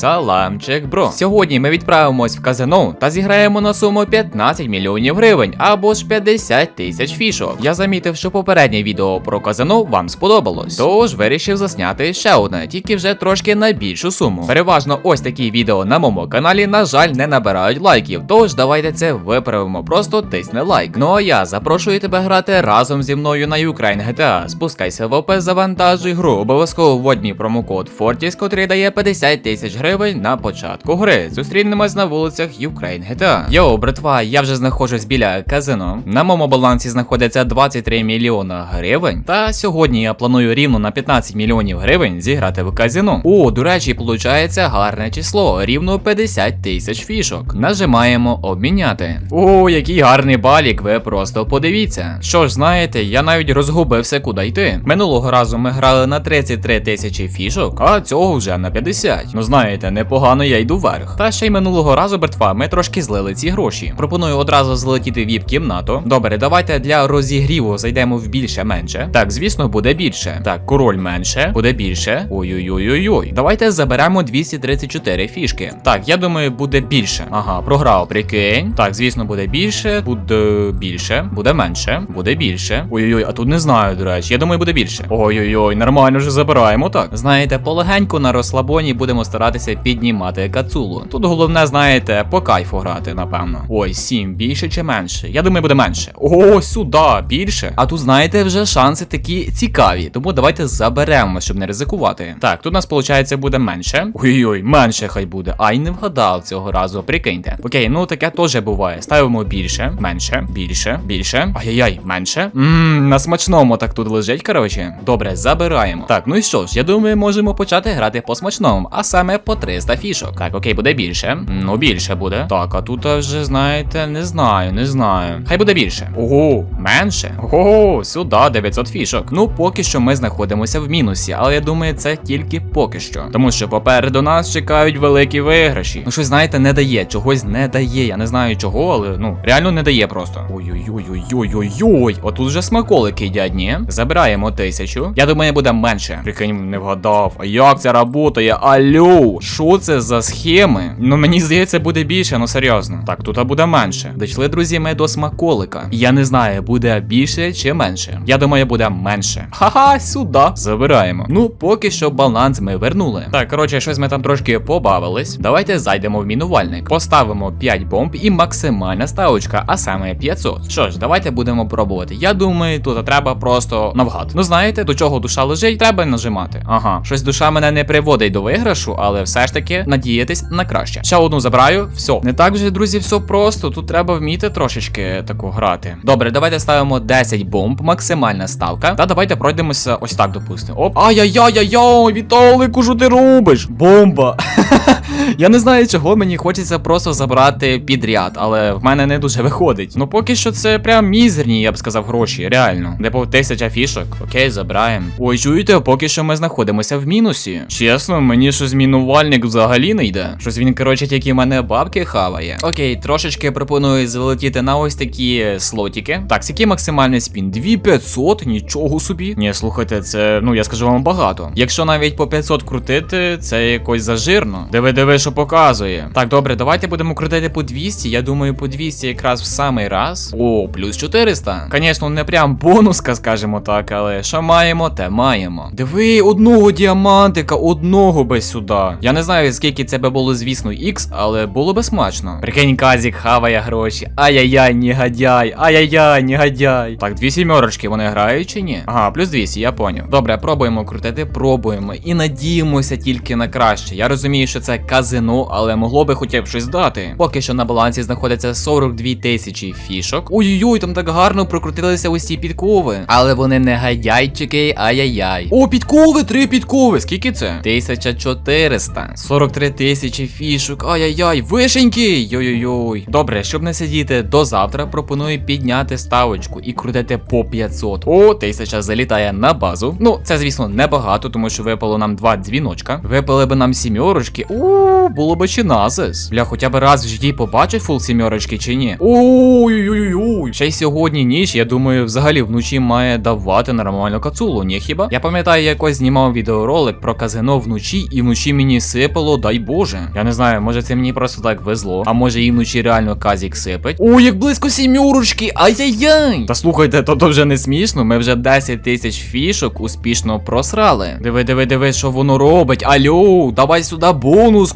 Саламчик, бро. Сьогодні ми відправимось в казино та зіграємо на суму 15 мільйонів гривень або ж 50 тисяч фішок. Я замітив, що попереднє відео про казино вам сподобалось. Тож вирішив засняти ще одне, тільки вже трошки на більшу суму. Переважно ось такі відео на моєму каналі, на жаль, не набирають лайків. Тож давайте це виправимо. Просто тисни лайк. Ну а я запрошую тебе грати разом зі мною на Ukraine GTA. Спускайся в ОП, завантажуй гру. Обов'язково вводь мій промокод Fortis, котрий дає 50 тисяч гривень на початку гри. Зустрінемось на вулицях Ukraine GTA. Йоу, братва, я вже знаходжусь біля казино. На моєму балансі знаходиться 23 мільйона гривень. Та сьогодні я планую рівно на 15 мільйонів гривень зіграти в казино. О, до речі, виходить гарне число, рівно 50 тисяч фішок. Нажимаємо обміняти. О, який гарний балік, ви просто подивіться. Що ж, знаєте, я навіть розгубився, куди йти. Минулого разу ми грали на 33 тисячі фішок, а цього вже на 50. Ну знаєте, непогано я йду вверх. Та ще й минулого разу, братва, ми трошки злили ці гроші. Пропоную одразу злетіти в віп-кімнату. Добре, давайте для розігріву зайдемо в більше-менше. Так, звісно, буде більше. Так, король менше, буде більше. Ой-ой-ой-ой-ой. Давайте заберемо 234 фішки. Так, я думаю, буде більше. Ага, програв, прикинь. Так, звісно, буде більше, буде більше, буде менше, буде більше. Ой-ой-ой, а тут не знаю, до речі. Я думаю, буде більше. Ой-ой-ой, нормально вже забираємо, так. Знаєте, полегеньку на розслабоні будемо старатися піднімати кацулу. Тут головне, знаєте, по кайфу грати, напевно. Ой, 7, більше чи менше? Я думаю, буде менше. О, сюди, більше. А тут, знаєте, вже шанси такі цікаві. Тому давайте заберемо, щоб не ризикувати. Так, тут у нас, виходить, буде менше. Ой-ой, менше хай буде. Ай, не вгадав цього разу, прикиньте. Окей, ну таке теж буває. Ставимо більше, менше, більше, більше. Ай-яй-яй, менше. Ммм, на смачному так тут лежить, коротше. Добре, забираємо. Так, ну і що ж, я думаю, можемо почати грати по смачному, а саме по 300 фішок. Так, окей, буде більше. Ну, більше буде. Так, а тут вже, знаєте, не знаю, не знаю. Хай буде більше. Ого, менше. Ого, сюди 900 фішок. Ну, поки що ми знаходимося в мінусі, але я думаю, це тільки поки що. Тому що попереду нас чекають великі виграші. Ну, щось, знаєте, не дає, чогось не дає. Я не знаю чого, але ну, реально не дає просто. Ой-ой-ой-ой-ой-ой. Отут вже смаколики їдять, ні? Забираємо тисячу. Я думаю, буде менше. Прикинь, не вгадав. А як це работає? Алло, що це за схеми? Ну мені здається, буде більше, ну серйозно. Так, тут буде менше. Дійшли, друзі, ми до смаколика. Я не знаю, буде більше чи менше. Я думаю, буде менше. Ха-ха, сюди. Забираємо. Ну, поки що баланс ми вернули. Так, коротше, щось ми там трошки побавились. Давайте зайдемо в мінувальник. Поставимо 5 бомб і максимальна ставочка, а саме 500. Що ж, давайте будемо пробувати. Я думаю, тут треба просто навгад. Ну знаєте, до чого душа лежить, треба нажимати. Ага, щось душа мене не приводить до виграшу, але все ж таки надіятись на краще. Ще одну забираю, все. Не так вже, друзі, все просто. Тут треба вміти трошечки таку грати. Добре, давайте ставимо 10 бомб, максимальна ставка. Та давайте пройдемося ось так, допустимо. Оп. Ай-яй-яй-яй-яй, Віталику, що ти робиш? Бомба. Я не знаю, чого мені хочеться просто забрати підряд, але в мене не дуже виходить. Ну поки що це прям мізерні, я б сказав, гроші, реально. Де по тисяча фішок. Окей, забираємо. Ой, чуєте, поки що ми знаходимося в мінусі. Чесно, мені щось мінувальник взагалі не йде. Щось він, коротше, тільки мене бабки хаває. Окей, трошечки пропоную залетіти на ось такі слотики. Так, який максимальний спін? 2500, нічого собі. Ні, слухайте, це, ну я скажу вам багато. Якщо навіть по 500 крутити, це якось зажирно. Диви, диви, що показує. Так, добре, давайте будемо крутити по 200. Я думаю, по 200 якраз в самий раз. О, плюс 400. Звісно, не прям бонуска, скажімо так, але що маємо, те маємо. Диви, одного діамантика, одного би сюди. Я не знаю, скільки це би було, звісно, ікс, але було би смачно. Прикинь, казік хаває гроші. Ай-яй-яй, негодяй, ай-яй-яй, негодяй. Так, дві сімерочки вони грають чи ні? Ага, плюс 200, я поняв. Добре, пробуємо крутити, пробуємо. І надіємося тільки на краще. Я розумію, що це казино, але могло би хоча б щось дати. Поки що на балансі знаходиться 42 тисячі фішок. Ой-ой-ой, там так гарно прокрутилися ці підкови. Але вони не гадяйчики, ай-яй-яй. О, підкови, три підкови. Скільки це? 1400. 43 тисячі фішок. Ай-яй-яй, вишеньки. Йой-йой-йой. Добре, щоб не сидіти до завтра, пропоную підняти ставочку і крутити по 500. О, тисяча залітає на базу. Ну, це, звісно, небагато, тому що випало нам два дзвіночка. Випали би нам сімерочки. У, Було би чи назис. Бля, хоча б раз в житті побачить фул сімерочки чи ні. Ой-ой-ой. Ще й сьогодні ніч, я думаю, взагалі вночі має давати нормальну кацулу, ні хіба? Я пам'ятаю, якось знімав відеоролик про казино вночі, і вночі мені сипало, дай Боже. Я не знаю, може це мені просто так везло, а може і вночі реально казік сипить. Ой, як близько сімерочки, ай-яй-яй. Та слухайте, то, то вже не смішно. Ми вже 10 тисяч фішок успішно просрали. Диви, диви, диви, що воно робить. Алло, давай сюди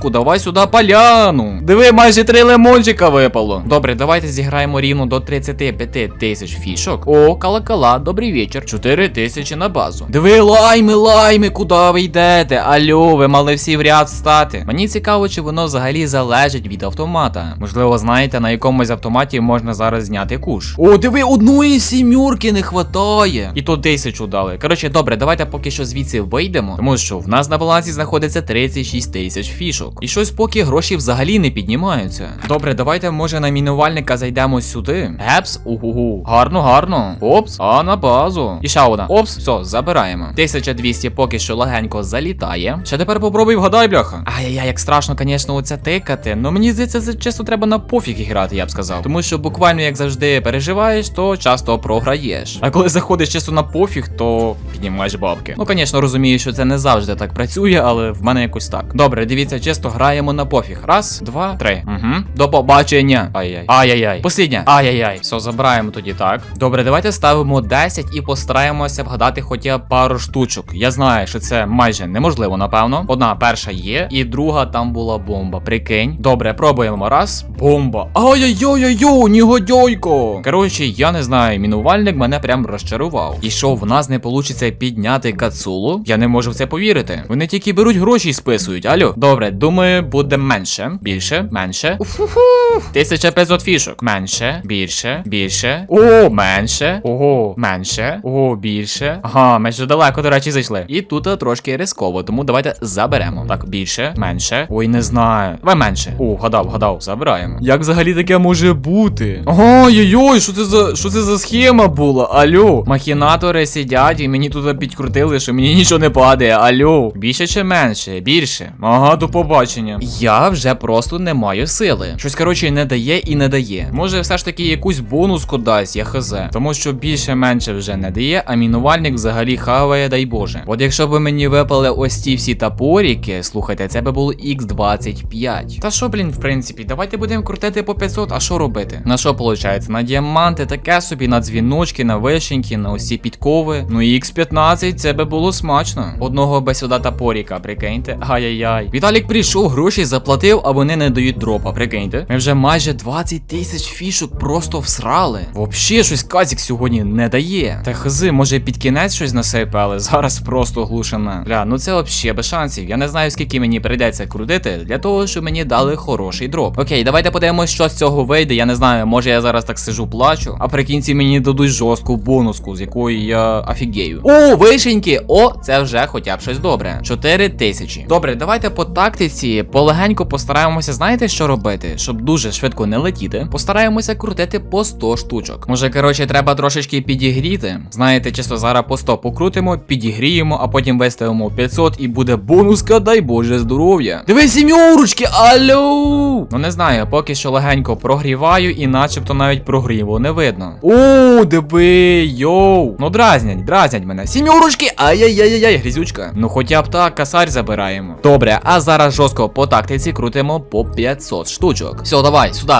бонуску, давай сюди поляну. Диви, майже три лимончика випало. Добре, давайте зіграємо рівно до 35 тисяч фішок. О, калакала, добрий вечір. 4 тисячі на базу. Диви, лайми, лайми, куди ви йдете? Алло, ви мали всі в ряд встати. Мені цікаво, чи воно взагалі залежить від автомата. Можливо, знаєте, на якомусь автоматі можна зараз зняти куш. О, диви, одної сімюрки не хватає. І то тисячу дали. Коротше, добре, давайте поки що звідси вийдемо, тому що в нас на балансі знаходиться 36 тисяч фішок. І щось поки гроші взагалі не піднімаються. Добре, давайте може на мінувальника зайдемо сюди. Епс, угу. Гарно, гарно. Опс, а на базу. І ще одна. Опс, все, забираємо. 1200 поки що легенько залітає. Ще тепер попробуй вгадай, бляха. Ай-яй, як страшно, звісно, оце тикати. Ну мені здається, це чисто треба на пофіг грати, я б сказав. Тому що буквально як завжди переживаєш, то часто програєш. А коли заходиш чисто на пофіг, то піднімаєш бабки. Ну, звісно, розумію, що це не завжди так працює, але в мене якось так. Добре, дивіться, чисто граємо на пофіг. Раз, два, три. Угу. До побачення. Ай-яй. Ай-яй-яй. Послідня. Ай-яй-яй. Все, забираємо тоді так. Добре, давайте ставимо 10 і постараємося вгадати хоча б пару штучок. Я знаю, що це майже неможливо, напевно. Одна перша є, і друга там була бомба. Прикинь. Добре, пробуємо. Раз. Бомба. Ай-яй-яй-яй, нігодяйко. Коротше, я не знаю, мінувальник мене прям розчарував. І що в нас не вийде підняти кацулу? Я не можу в це повірити. Вони тільки беруть гроші і списують. Алло. Добре, думаю, буде менше. Більше, менше. Уфу-ху. 1500 фішок. Менше, більше, більше. О, менше. Ого, менше. Ого, більше. Ага, ми ж далеко, до речі, зайшли. І тут трошки рисково, тому давайте заберемо. Так, більше, менше. Ой, не знаю. Давай менше. О, гадав, гадав, забираємо. Як взагалі таке може бути? Ой-ой-ой, що це за що це за схема була? Алло. Махінатори сидять і мені тут підкрутили, що мені нічого не падає. Алло. Більше чи менше? Більше. Ага, до побачення. Я вже просто не маю сили. Щось, коротше, не дає і не дає. Може, все ж таки якусь бонуску дасть, я хз. Тому що більше менше вже не дає, а мінувальник взагалі хаває, дай Боже. От якщо б мені випали ось ці всі тапоріки, слухайте, це би було X25. Та що, блін, в принципі, давайте будемо крутити по 500, а що робити? На що виходить? На діаманти, таке собі, на дзвіночки, на вишеньки, на ось підкови. Ну і X15 це би було смачно. Одного би сюди тапоріка, прикиньте. Ай-яй-яй. Віталік прийшов, гроші заплатив, а вони не дають дропа, прикиньте. Ми вже майже 20 тисяч фішок просто всрали. Вообще щось казік сьогодні не дає. Та хзи, може під кінець щось насипали, зараз просто глушена. Бля, ну це взагалі без шансів. Я не знаю, скільки мені прийдеться крутити для того, щоб мені дали хороший дроп. Окей, давайте подивимось, що з цього вийде. Я не знаю, може я зараз так сижу, плачу, а при кінці мені дадуть жорстку бонуску, з якої я офігею. О, вишеньки! О, це вже хоча б щось добре. 4 тисячі. Добре, давайте по тактиці полегенько постараємося, знаєте, що робити, щоб дуже швидко не летіти. Постараємося крутити по 100 штучок. Може, коротше, треба трошечки підігріти. Знаєте, чисто зараз по 100 покрутимо, підігріємо, а потім виставимо 500 і буде бонуска, дай Боже здоров'я. Дивись, сім'юрочки, алло! Ну не знаю, поки що легенько прогріваю, і начебто навіть прогріву не видно. О, диви, йоу. Ну дразнять, дразнять мене. Сім'юрочки, ай-яй-яй-яй, грізючка. Ну хоча б так, касарь забираємо. Добре, а зараз жорстко по тактиці крутимо по 500 штучок. Все, давай, сюди.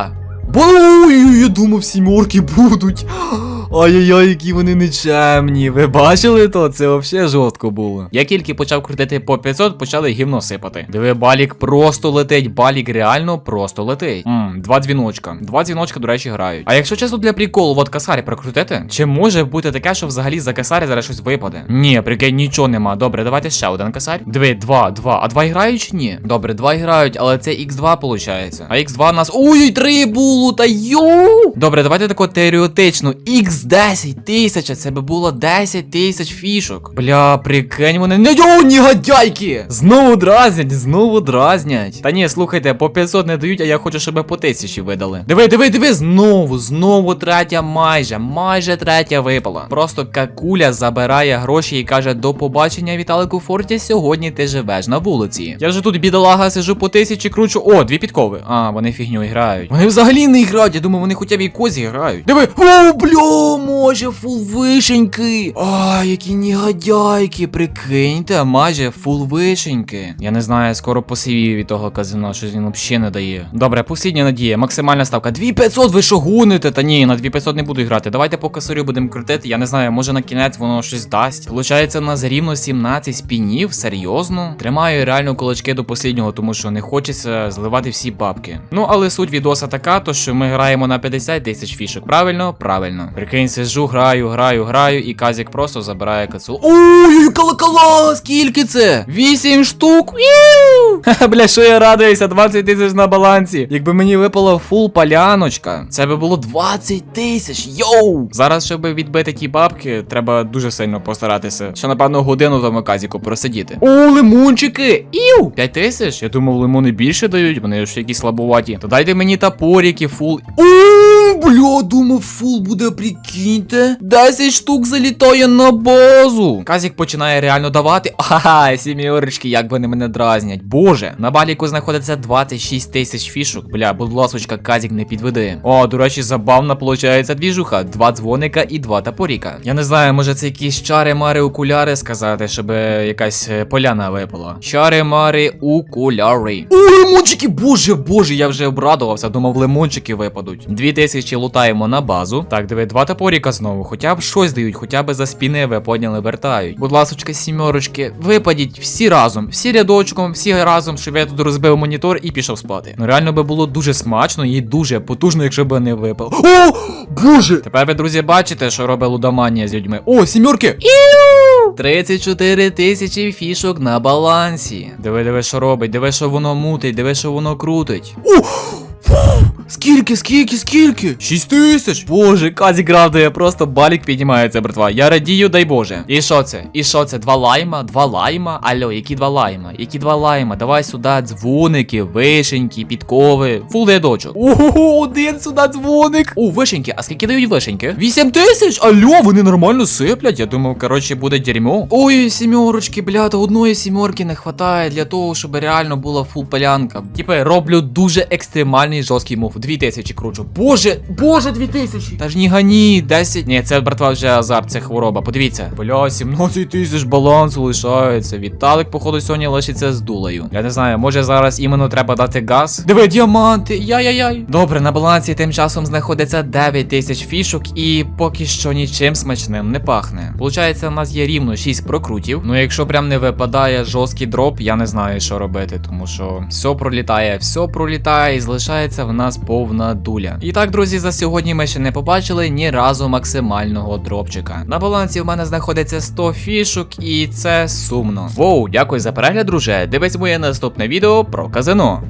Ой, я думав, сімерки будуть. Ай-яй-яй, які вони нечемні. Ви бачили то? Це взагалі жорстко було. Я тільки почав крутити по 500, почали гівно сипати. Диви, балік просто летить, балік реально просто летить. Мм, два дзвіночка. Два дзвіночка, до речі, грають. А якщо чесно для приколу, от касарі прокрутити, чи може бути таке, що взагалі за касарі зараз щось випаде? Ні, прикинь, нічого нема. Добре, давайте ще один касарь. Диви, два, два. А два грають чи ні? Добре, два грають, але це X2 виходить. А X2 нас. Ой, три було, та йоу! Добре, давайте тако теоретично. X2 10 тисяч, це би було 10 тисяч фішок. Бля, прикинь, вони не йо, негодяйки! Знову дразнять, знову дразнять. Та ні, слухайте, по 500 не дають, а я хочу, щоб по тисячі видали. Диви, диви, диви, знову, знову третя майже, майже третя випала. Просто какуля забирає гроші і каже: до побачення, Віталику Форті, сьогодні ти живеш на вулиці. Я вже тут бідолага сижу по тисячі, кручу. О, дві підкови. А, вони фігню грають. Вони взагалі не грають, я думаю, вони хоча б і козі грають. Диви, о, бля, може, фул вишеньки. А, які негодяйки, прикиньте, майже фул вишеньки. Я не знаю, скоро посивію від того казино, що він взагалі не дає. Добре, послідня надія, максимальна ставка. 2500, ви що гоните? Та ні, на 2500 не буду грати. Давайте по косарю будемо крутити. Я не знаю, може на кінець воно щось дасть. Получається, у нас рівно 17 спінів, серйозно. Тримаю реально кулачки до посліднього, тому що не хочеться зливати всі бабки. Ну, але суть відоса така, то що ми граємо на 50 тисяч фішок. Правильно? Правильно. Прикинь, сижу, граю, граю, граю, і Казік просто забирає кацулу. Ой, колокола! Скільки це? 8 штук. Віу! Ха, Бля, що я радуюся, 20 тисяч на балансі. Якби мені випала фул поляночка, це би було 20 тисяч. Йоу! Зараз, щоб відбити ті бабки, треба дуже сильно постаратися. Ще напевно годину в тому казіку просидіти. О, лимончики! Іу! 5 тисяч? Я думав, лимони більше дають, вони ж якісь слабуваті. То дайте мені топорики, фул. О, бля, думав, фул буде, прикиньте. 10 штук залітає на базу. Казік починає реально давати. Ага, сіміорочки, як вони мене дразнять. Боже, на баліку знаходиться 26 тисяч фішок. Бля, будь ласочка, Казік не підведи. О, до речі, забавна получається двіжуха. Два дзвоника і два топоріка. Я не знаю, може це якісь чари, мари, окуляри сказати, щоб е, якась е, поляна випала. Чари, мари, окуляри. О, лимончики, боже, боже, я вже обрадувався, думав, лимончики випадуть. Дві тисячі лутаємо на базу. Так, диви, два топоріка знову. Хоча б щось дають, хоча б за спіни ви поняли, вертають. Будь ласочка, сімерочки, випадіть всі разом, всі рядочком, всі разом, щоб я тут розбив монітор і пішов спати. Ну реально би було дуже смачно і дуже потужно, якщо б не випало. О! Боже! Тепер ви, друзі, бачите, що робить лудоманія з людьми. О, сімерки! Іу! 34 тисячі фішок на балансі. Диви, диви, що робить, диви, що воно мутить, диви, що воно крутить. О! Скільки, скільки, скільки? 6 тисяч. Боже, Казік радує, просто балік піднімається, братва. Я радію, дай Боже. І що це? І що це? Два лайма? Два лайма? Алло, які два лайма? Які два лайма? Давай сюди дзвоники, вишеньки, підкови, фул рядочок. Ого, один сюди дзвоник. О, вишеньки, а скільки дають вишеньки? 8 тисяч? Алло, вони нормально сиплять. Я думав, коротше, буде дерьмо. Ой, сімерочки, бля, одної сімерки не хватає для того, щоб реально була фул полянка. Типа, роблю дуже екстремальний жорсткий мув. 2000 кручу. Боже, боже, 2000. Та ж ні гані, 10. Ні, це братва вже азарт, це хвороба. Подивіться. Бля, 17 тисяч балансу лишається. Віталик, походу, сьогодні лишиться з дулею. Я не знаю, може зараз іменно треба дати газ. Диви, діаманти, яй-яй-яй. Добре, на балансі тим часом знаходиться 9 тисяч фішок і поки що нічим смачним не пахне. Получається, у нас є рівно 6 прокрутів. Ну, якщо прям не випадає жорсткий дроп, я не знаю, що робити, тому що все пролітає, все пролітає і залишається в нас повна дуля. І так, друзі, за сьогодні ми ще не побачили ні разу максимального дропчика. На балансі в мене знаходиться 100 фішок, і це сумно. Воу, дякую за перегляд, друже. Дивись моє наступне відео про казино.